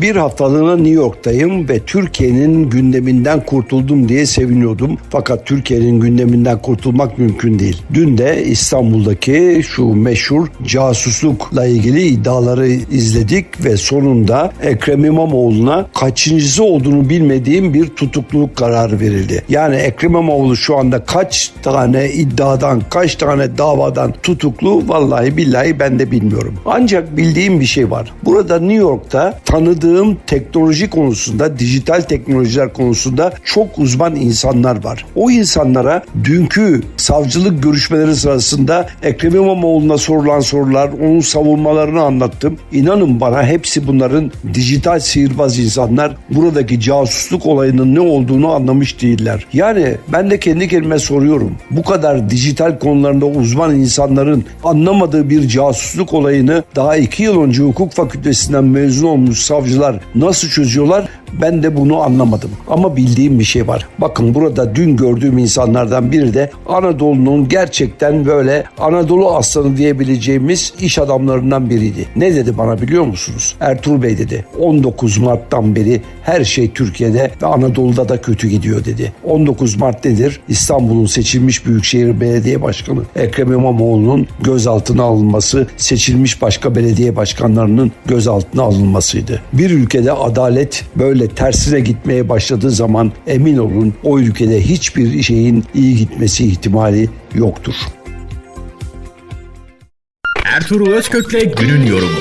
Bir haftalığına New York'tayım ve Türkiye'nin gündeminden kurtuldum diye seviniyordum. Fakat Türkiye'nin gündeminden kurtulmak mümkün değil. Dün de İstanbul'daki şu meşhur casuslukla ilgili iddiaları izledik ve sonunda Ekrem İmamoğlu'na kaçıncısı olduğunu bilmediğim bir tutukluluk kararı verildi. Yani Ekrem İmamoğlu şu anda kaç tane iddiadan, kaç tane davadan tutuklu vallahi billahi ben de bilmiyorum. Ancak bildiğim bir şey var. Burada New York'ta tanıdığım teknoloji konusunda, dijital teknolojiler konusunda çok uzman insanlar var. O insanlara dünkü savcılık görüşmeleri sırasında Ekrem İmamoğlu'na sorulan sorular, onun savunmalarını anlattım. İnanın bana hepsi bunların dijital sihirbaz insanlar. Buradaki casusluk olayının ne olduğunu anlamış değiller. Yani ben de kendi kendime soruyorum. Bu kadar dijital konularında uzman insanların anlamadığı bir casusluk olayını daha iki yıl önce hukuk fakültesinden mezun olmuş savcılar nasıl çözüyorlar? Ben de bunu anlamadım. Ama bildiğim bir şey var. Bakın burada dün gördüğüm insanlardan biri de Anadolu'nun gerçekten böyle Anadolu aslanı diyebileceğimiz iş adamlarından biriydi. Ne dedi bana biliyor musunuz? Ertuğrul Bey dedi. 19 Mart'tan beri her şey Türkiye'de ve Anadolu'da da kötü gidiyor dedi. 19 Mart nedir? İstanbul'un seçilmiş Büyükşehir Belediye Başkanı Ekrem İmamoğlu'nun gözaltına alınması, seçilmiş başka belediye başkanlarının gözaltına alınmasıydı. Bir ülkede adalet böyle tersine gitmeye başladığı zaman emin olun o ülkede hiçbir şeyin iyi gitmesi ihtimali yoktur. Ertuğrul Özkök'le günün yorumu.